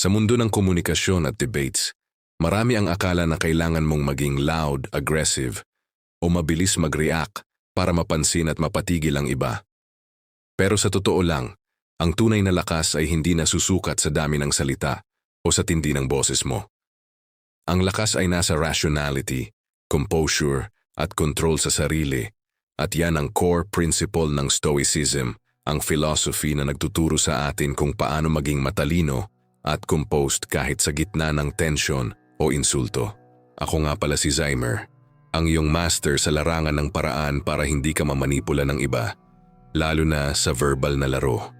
Sa mundo ng komunikasyon at debates, marami ang akala na kailangan mong maging loud, aggressive, o mabilis mag-react para mapansin at mapatigil ang iba. Pero sa totoo lang, ang tunay na lakas ay hindi nasusukat sa dami ng salita o sa tindi ng boses mo. Ang lakas ay nasa rationality, composure, at control sa sarili, at yan ang core principle ng Stoicism, ang philosophy na nagtuturo sa atin kung paano maging matalino at composed kahit sa gitna ng tension o insulto. Ako nga pala si Zymer, ang iyong master sa larangan ng paraan para hindi ka mamanipula ng iba, lalo na sa verbal na laro.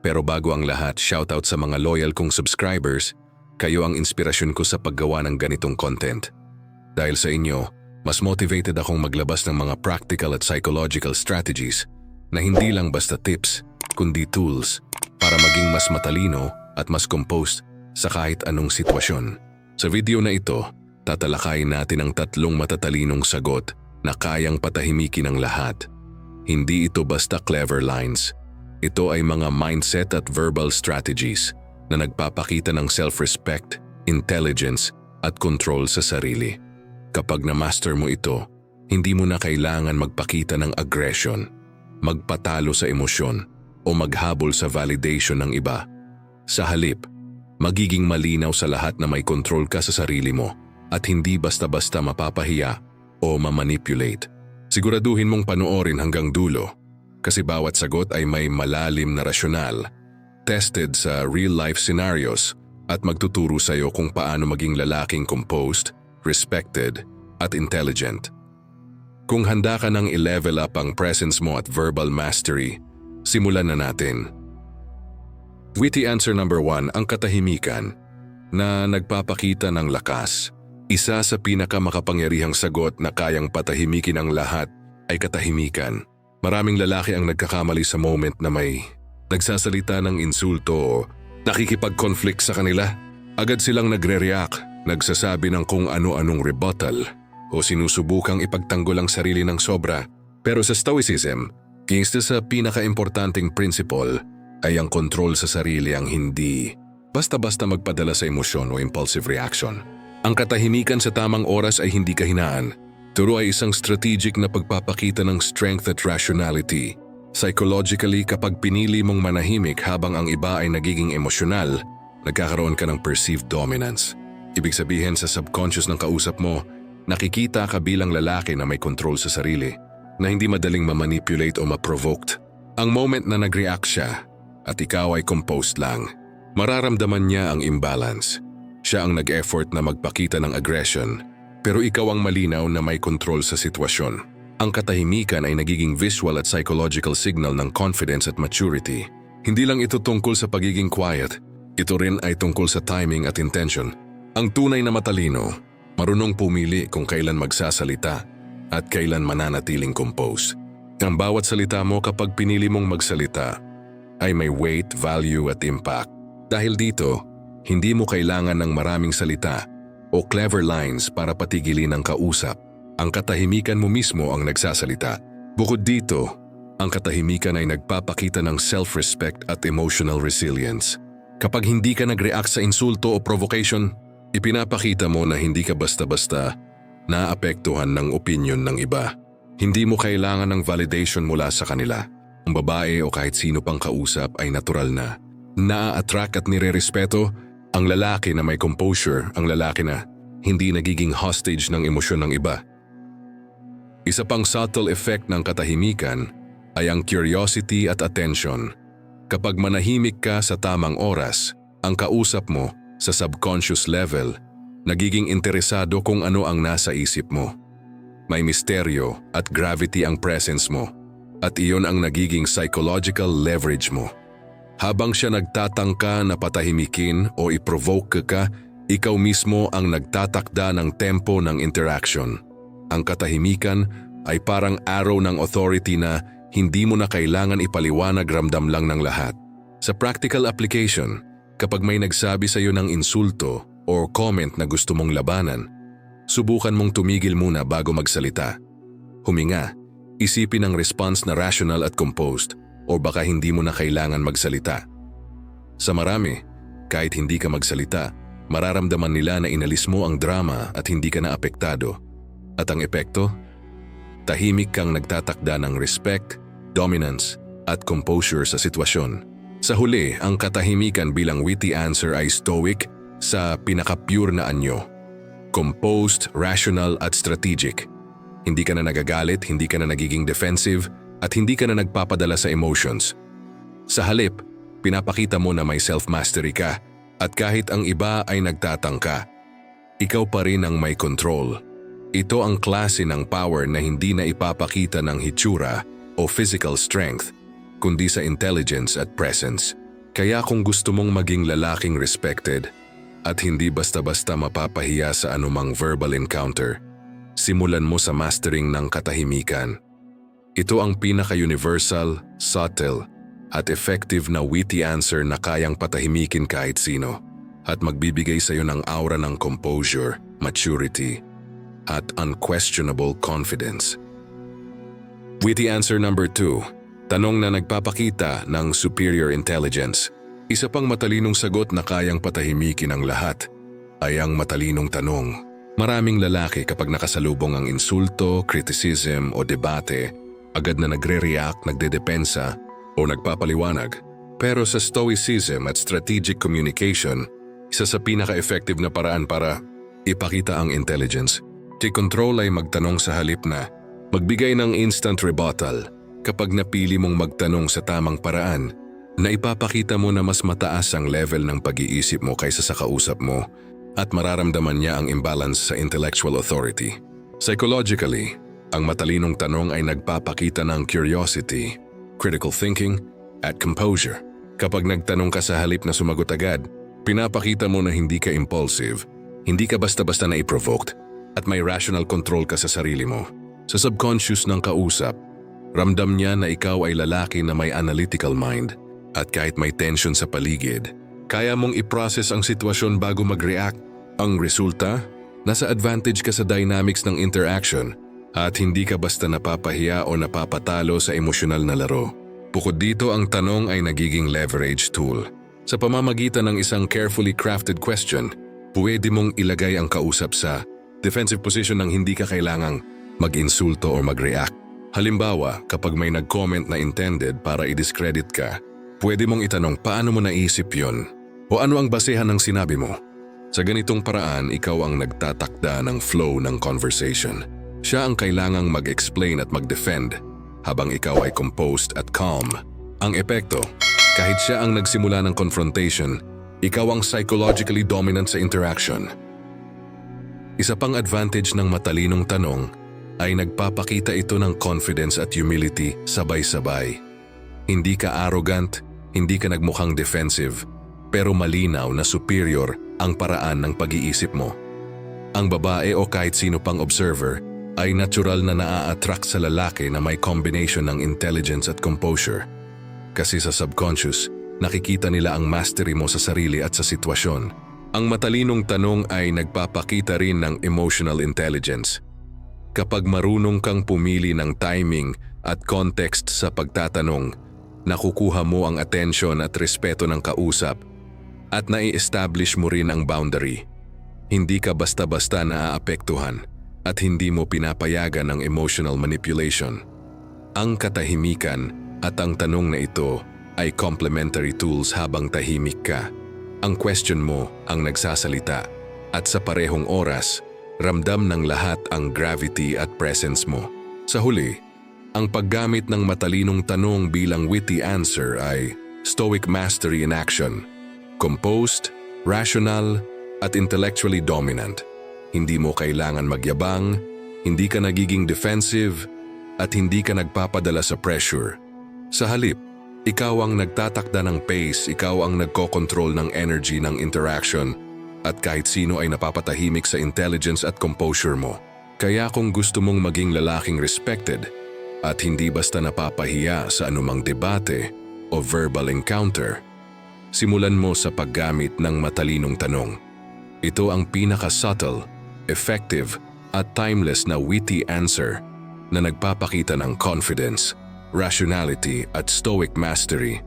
Pero bago ang lahat, shoutout sa mga loyal kong subscribers, kayo ang inspirasyon ko sa paggawa ng ganitong content. Dahil sa inyo, mas motivated akong maglabas ng mga practical at psychological strategies na hindi lang basta tips, kundi tools para maging mas matalino at mas composed sa kahit anong sitwasyon. Sa video na ito, tatalakayin natin ang tatlong matatalinong sagot na kayang patahimikin ang lahat. Hindi ito basta clever lines. Ito ay mga mindset at verbal strategies na nagpapakita ng self-respect, intelligence at control sa sarili. Kapag na-master mo ito, hindi mo na kailangan magpakita ng aggression, magpatalo sa emosyon o maghabol sa validation ng iba. Sa halip, magiging malinaw sa lahat na may control ka sa sarili mo at hindi basta-basta mapapahiya o mamanipulate. Siguraduhin mong panoorin hanggang dulo kasi bawat sagot ay may malalim na rasyonal, tested sa real-life scenarios at magtuturo sa iyo kung paano maging lalaking composed, respected, at intelligent. Kung handa ka nang i-level up ang presence mo at verbal mastery, simulan na natin. Witty answer number one, ang katahimikan na nagpapakita ng lakas. Isa sa pinakamakapangyarihang sagot na kayang patahimikin ang lahat ay katahimikan. Maraming lalaki ang nagkakamali sa moment na may nagsasalita ng insulto o nakikipag-conflict sa kanila. Agad silang nagre-react, nagsasabi ng kung ano-anong rebuttal o sinusubukang ipagtanggol ang sarili ng sobra. Pero sa Stoicism, isa sa pinaka-importanting principle ay ang control sa sarili ang hindi basta-basta magpadala sa emosyon o impulsive reaction. Ang katahimikan sa tamang oras ay hindi kahinaan. Turo ay isang strategic na pagpapakita ng strength at rationality. Psychologically, kapag pinili mong manahimik habang ang iba ay nagiging emosyonal, nagkakaroon ka ng perceived dominance. Ibig sabihin sa subconscious ng kausap mo, nakikita ka bilang lalaki na may control sa sarili, na hindi madaling mamanipulate o maprovoked. Ang moment na nag-react siya at ikaw ay composed lang, mararamdaman niya ang imbalance. Siya ang nag-effort na magpakita ng aggression, pero ikaw ang malinaw na may control sa sitwasyon. Ang katahimikan ay nagiging visual at psychological signal ng confidence at maturity. Hindi lang ito tungkol sa pagiging quiet, ito rin ay tungkol sa timing at intention. Ang tunay na matalino, marunong pumili kung kailan magsasalita at kailan mananatiling compose. Ang bawat salita mo kapag pinili mong magsalita ay may weight, value at impact. Dahil dito, hindi mo kailangan ng maraming salita o clever lines para patigilin ang kausap. Ang katahimikan mo mismo ang nagsasalita. Bukod dito, ang katahimikan ay nagpapakita ng self-respect at emotional resilience. Kapag hindi ka nag-react sa insulto o provocation, ipinapakita mo na hindi ka basta-basta naapektuhan ng opinion ng iba. Hindi mo kailangan ng validation mula sa kanila. Ang babae o kahit sino pang kausap ay natural na. Naa-attract at nire-respeto ang lalaki na may composure, ang lalaki na hindi nagiging hostage ng emosyon ng iba. Isa pang subtle effect ng katahimikan ay ang curiosity at attention. Kapag manahimik ka sa tamang oras, ang kausap mo sa subconscious level, nagiging interesado kung ano ang nasa isip mo. May misteryo at gravity ang presence mo at iyon ang nagiging psychological leverage mo. Habang siya nagtatangka na patahimikin o i-provoke ka, ikaw mismo ang nagtatakda ng tempo ng interaction. Ang katahimikan ay parang arrow ng authority na hindi mo na kailangan ipaliwanag ramdam lang ng lahat. Sa practical application, kapag may nagsabi sa iyo ng insulto or comment na gusto mong labanan, subukan mong tumigil muna bago magsalita. Huminga, isipin ang response na rational at composed o baka hindi mo na kailangan magsalita. Sa marami, Kahit hindi ka magsalita, mararamdaman nila na inalis mo ang drama at hindi ka na apektado. At ang epekto? Tahimik kang nagtatakda ng respect, dominance, at composure sa sitwasyon. Sa huli, ang katahimikan bilang witty answer ay stoic sa pinaka-pure na anyo. Composed, rational at strategic. Hindi ka na nagagalit, hindi ka na nagiging defensive, at hindi ka na nagpapadala sa emotions. Sa halip, pinapakita mo na may self-mastery ka at kahit ang iba ay nagtatangka, ikaw pa rin ang may control. Ito ang klase ng power na hindi na ipapakita ng hitsura o physical strength, kundi sa intelligence at presence. Kaya kung gusto mong maging lalaking respected at hindi basta-basta mapapahiya sa anumang verbal encounter, simulan mo sa mastering ng katahimikan. Ito ang pinaka-universal, subtle, at effective na witty answer na kayang patahimikin kahit sino at magbibigay sa iyo ng aura ng composure, maturity, at unquestionable confidence. Witty answer number 2. Tanong na nagpapakita ng superior intelligence. Isa pang matalinong sagot na kayang patahimikin ang lahat ay ang matalinong tanong. Maraming lalaki kapag nakasalubong ang insulto, criticism o debate, agad na nagre-react, nagdedepensa o nagpapaliwanag. Pero sa stoicism at strategic communication, isa sa pinaka-effective na paraan para ipakita ang intelligence. Take control ay magtanong sa halip na magbigay ng instant rebuttal kapag napili mong magtanong sa tamang paraan na ipapakita mo na mas mataas ang level ng pag-iisip mo kaysa sa kausap mo at mararamdaman niya ang imbalance sa intellectual authority. Psychologically, ang matalinong tanong ay nagpapakita ng curiosity, critical thinking, at composure. Kapag nagtanong ka sa halip na sumagot agad, pinapakita mo na hindi ka impulsive, hindi ka basta-basta na i-provoked, at may rational control ka sa sarili mo. Sa subconscious ng kausap, ramdam niya na ikaw ay lalaki na may analytical mind at kahit may tension sa paligid, kaya mong i-process ang sitwasyon bago mag-react. Ang resulta, nasa advantage ka sa dynamics ng interaction at hindi ka basta napapahiya o napapatalo sa emosyonal na laro. Bukod dito ang tanong ay nagiging leverage tool. Sa pamamagitan ng isang carefully crafted question, pwede mong ilagay ang kausap sa defensive position nang hindi ka kailangang mag-insulto o mag-react. Halimbawa, kapag may nag-comment na intended para i-discredit ka, pwede mong itanong paano mo naisip yon o ano ang basehan ng sinabi mo. Sa ganitong paraan, ikaw ang nagtatakda ng flow ng conversation. Siya ang kailangang mag-explain at mag-defend habang ikaw ay composed at calm. Ang epekto, kahit siya ang nagsimula ng confrontation, ikaw ang psychologically dominant sa interaction. Isa pang advantage ng matalinong tanong ay nagpapakita ito ng confidence at humility sabay-sabay. Hindi ka arrogant, hindi ka nagmukhang defensive, pero malinaw na superior ang paraan ng pag-iisip mo. Ang babae o kahit sino pang observer ay natural na naa-attract sa lalaki na may combination ng intelligence at composure. Kasi sa subconscious, nakikita nila ang mastery mo sa sarili at sa sitwasyon. Ang matalinong tanong ay nagpapakita rin ng emotional intelligence. Kapag marunong kang pumili ng timing at context sa pagtatanong, nakukuha mo ang atensyon at respeto ng kausap at nai-establish mo rin ang boundary. Hindi ka basta-basta naaapektuhan at hindi mo pinapayagan ng emotional manipulation. Ang katahimikan at ang tanong na ito ay complementary tools habang tahimik ka. Ang question mo ang nagsasalita at sa parehong oras, ramdam ng lahat ang gravity at presence mo. Sa huli, ang paggamit ng matalinong tanong bilang witty answer ay stoic mastery in action, composed, rational, at intellectually dominant. Hindi mo kailangan magyabang, hindi ka nagiging defensive, at hindi ka nagpapadala sa pressure. Sa halip, ikaw ang nagtatakda ng pace, ikaw ang nagkokontrol ng energy ng interaction, at kahit sino ay napapatahimik sa intelligence at composure mo. Kaya kung gusto mong maging lalaking respected at hindi basta napapahiya sa anumang debate o verbal encounter, simulan mo sa paggamit ng matalinong tanong. Ito ang pinaka-subtle, effective at timeless na witty answer na nagpapakita ng confidence, rationality at stoic mastery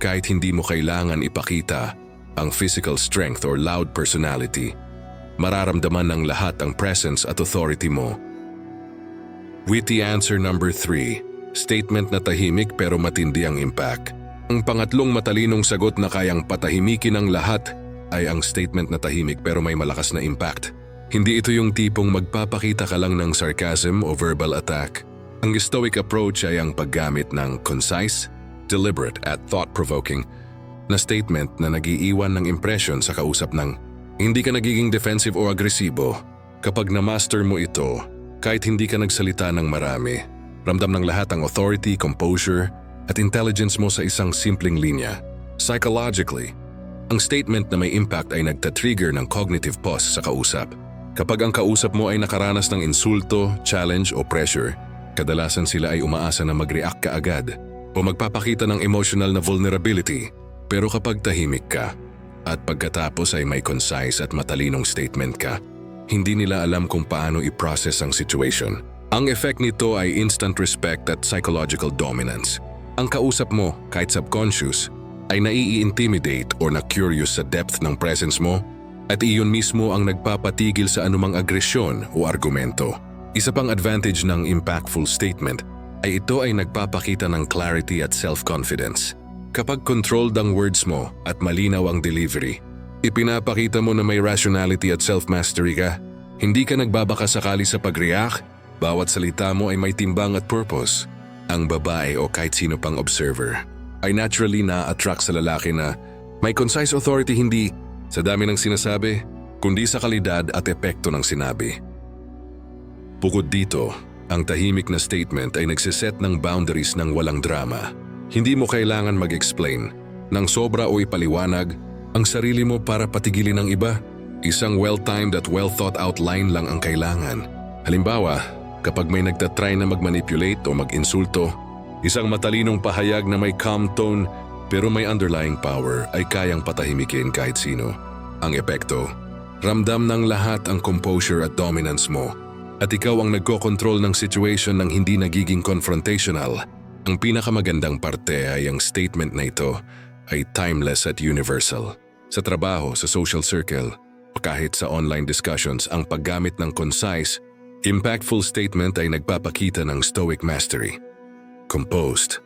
kahit hindi mo kailangan ipakita ang physical strength or loud personality. Mararamdaman ng lahat ang presence at authority mo. Witty answer number 3. Statement na tahimik pero matindi ang impact. Ang pangatlong matalinong sagot na kayang patahimikin ang lahat ay ang statement na tahimik pero may malakas na impact. Hindi ito yung tipong magpapakita ka lang ng sarcasm o verbal attack. Ang stoic approach ay ang paggamit ng concise, deliberate at thought-provoking na statement na nagiiwan ng impression sa kausap ng hindi ka nagiging defensive o agresibo. Kapag na-master mo ito, kahit hindi ka nagsalita ng marami, ramdam ng lahat ang authority, composure, at intelligence mo sa isang simpleng linya. Psychologically, ang statement na may impact ay nagtatrigger ng cognitive pause sa kausap. Kapag ang kausap mo ay nakaranas ng insulto, challenge o pressure, kadalasan sila ay umaasa na mag-react ka agad o magpapakita ng emotional na vulnerability. Pero kapag tahimik ka at pagkatapos ay may concise at matalinong statement ka, hindi nila alam kung paano i-process ang situation. Ang effect nito ay instant respect at psychological dominance. Ang kausap mo, kahit subconscious, ay nai-intimidate or na-curious sa depth ng presence mo at iyon mismo ang nagpapatigil sa anumang agresyon o argumento. Isa pang advantage ng impactful statement ay ito ay nagpapakita ng clarity at self-confidence. Kapag controlled ang words mo at malinaw ang delivery, ipinapakita mo na may rationality at self-mastery ka. Hindi ka nagbabaka sakali sa pag-react, bawat salita mo ay may timbang at purpose. Ang babae o kahit sino pang observer ay naturally na-attract sa lalaki na may concise authority hindi sa dami ng sinasabi, kundi sa kalidad at epekto ng sinabi. Bukod dito, ang tahimik na statement ay nagsiset ng boundaries ng walang drama. Hindi mo kailangan mag-explain ng sobra o ipaliwanag ang sarili mo para patigilin ng iba. Isang well-timed at well-thought-out line lang ang kailangan. Halimbawa, kapag may nagtatry na mag-manipulate o mag-insulto, isang matalinong pahayag na may calm tone pero may underlying power ay kayang patahimikin kahit sino. Ang epekto, ramdam ng lahat ang composure at dominance mo at ikaw ang nagko-control ng situation nang hindi nagiging confrontational. Ang pinakamagandang parte ay ang statement na ito ay timeless at universal. Sa trabaho, sa social circle, o kahit sa online discussions, ang paggamit ng concise, impactful statement ay nagpapakita ng stoic mastery. Composed,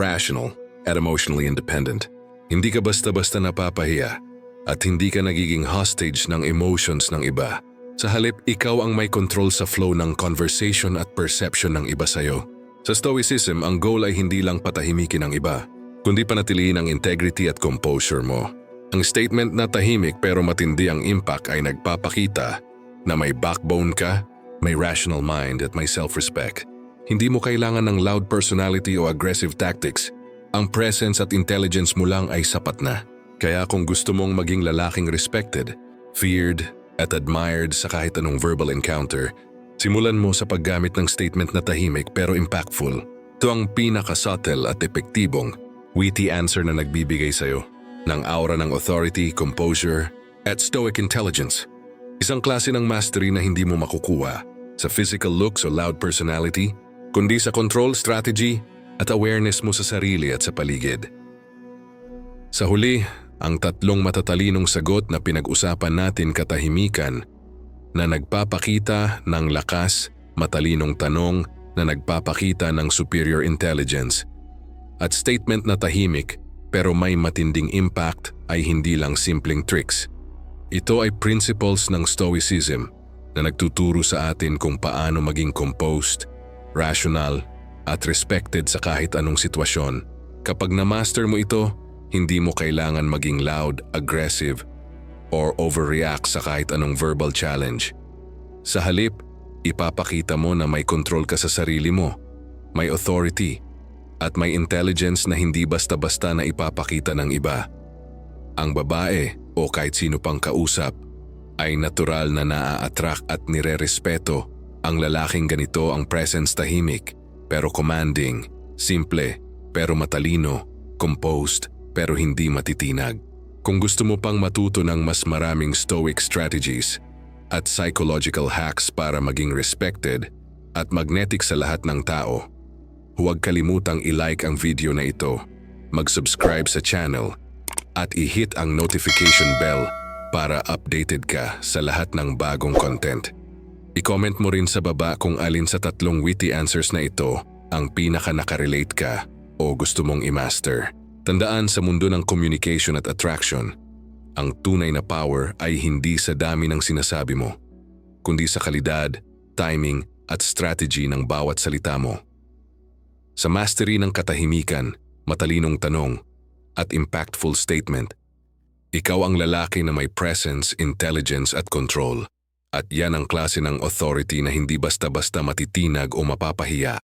rational, at emotionally independent. Hindi ka basta-basta napapahiya at hindi ka nagiging hostage ng emotions ng iba. Sa halip, ikaw ang may control sa flow ng conversation at perception ng iba sa'yo. Sa Stoicism, ang goal ay hindi lang patahimikin ang iba, kundi panatilihin ang integrity at composure mo. Ang statement na tahimik pero matindi ang impact ay nagpapakita na may backbone ka, may rational mind at may self-respect. Hindi mo kailangan ng loud personality o aggressive tactics. Ang presence at intelligence mo lang ay sapat na. Kaya kung gusto mong maging lalaking respected, feared, at admired sa kahit anong verbal encounter, simulan mo sa paggamit ng statement na tahimik pero impactful. Ito ang pinaka-subtle at epektibong witty answer na nagbibigay sa'yo ng aura ng authority, composure, at stoic intelligence. Isang klase ng mastery na hindi mo makukuha sa physical looks o loud personality, kundi sa control strategy at awareness mo sa sarili at sa paligid. Sa huli, ang tatlong matatalinong sagot na pinag-usapan natin katahimikan na nagpapakita ng lakas, matalinong tanong na nagpapakita ng superior intelligence at statement na tahimik pero may matinding impact ay hindi lang simpleng tricks. Ito ay principles ng Stoicism na nagtuturo sa atin kung paano maging composed, rational, at respected sa kahit anong sitwasyon. Kapag na-master mo ito, hindi mo kailangan maging loud, aggressive, or overreact sa kahit anong verbal challenge. Sa halip, ipapakita mo na may control ka sa sarili mo, may authority, at may intelligence na hindi basta-basta na ipapakita ng iba. Ang babae o kahit sino pang kausap ay natural na naa-attract at nire-respeto ang lalaking ganito ang presence tahimik pero commanding, simple pero matalino, composed pero hindi matitinag. Kung gusto mo pang matuto ng mas maraming stoic strategies at psychological hacks para maging respected at magnetic sa lahat ng tao, huwag kalimutang i-like ang video na ito, mag-subscribe sa channel at i-hit ang notification bell para updated ka sa lahat ng bagong content. I-comment mo rin sa baba kung alin sa tatlong witty answers na ito ang pinaka nakarelate ka o gusto mong i-master. Tandaan sa mundo ng communication at attraction, ang tunay na power ay hindi sa dami ng sinasabi mo, kundi sa kalidad, timing at strategy ng bawat salita mo. Sa mastery ng katahimikan, matalinong tanong, at impactful statement, ikaw ang lalaki na may presence, intelligence at control. At yan ang klase ng authority na hindi basta-basta matitinag o mapapahiya.